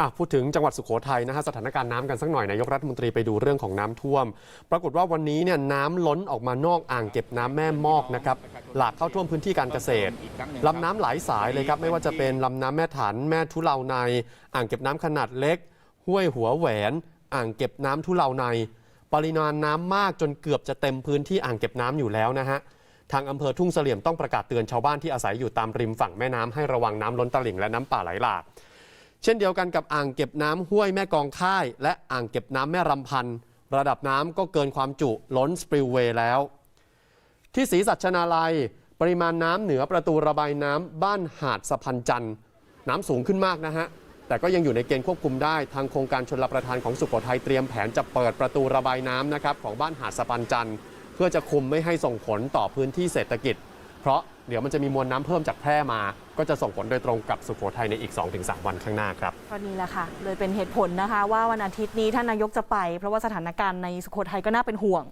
อะพูดถึงจังหวัดสุโขทัยนะฮะสถานการณ์น้ำกันสักหน่อยนายกรัฐมนตรีไปดูเรื่องของน้ำท่วม ปรากฏว่าวันนี้เนี่ยน้ำล้นออกมานอกอ่างเก็บน้ำแม่มอกนะครับหลากเข้าท่วมพื้นที่การเกษตรลำน้ำหลายสายเลยครับไม่ว่าจะเป็นลำน้ำแม่ถันแม่ทุเลาใน อ่างเก็บน้ำขนาดเล็ก ห้วยหัวแหวน อ่างเก็บน้ำทุเลาใน ปริมาณน้ำมากจนเกือบจะเต็มพื้นที่อ่างเก็บน้ำอยู่แล้วนะฮะทางอำเภอทุ่งเสลี่ยมต้องประกาศเตือนชาวบ้านที่อาศัยอยู่ตามริมฝั่งแม่น้ำให้ระวังน้ำล้นตลิ่งและน้ำป่าไหลหลาก เช่นเดียวกันกับอ่างเก็บน้ำห้วยแม่กองค่าย และอ่างเก็บน้ำแม่รำพันธ์ระดับน้ำก็เกินความจุล้นสปริลเวย์แล้ว ที่ศรีสัชนาลัย ปริมาณน้ำเหนือประตูระบายน้ำบ้านหาดสะพันจันทร์น้ำสูงขึ้นมากนะฮะ แต่ก็ยังอยู่ในเกณฑ์ควบคุมได้ทางโครงการชนรับประทานของสุโขทัยเตรียมแผนจะเปิดประตูระบายน้ำนะครับของบ้านหาดสะพันจันทร์เพื่อจะคุมไม่ให้ส่งผลต่อพื้นที่เศรษฐกิจ เพราะเดี๋ยวมันจะมีมวลน้ำเพิ่มจากแพร่มา ก็จะส่งผลโดยตรงกับสุโขทัยในอีก 2-3 วันข้างหน้าครับ ก็นี่แหละค่ะ เลยเป็นเหตุผลนะคะ ว่าวันอาทิตย์นี้ท่านนายกจะไป เพราะว่าสถานการณ์ในสุโขทัยก็น่าเป็นห่วง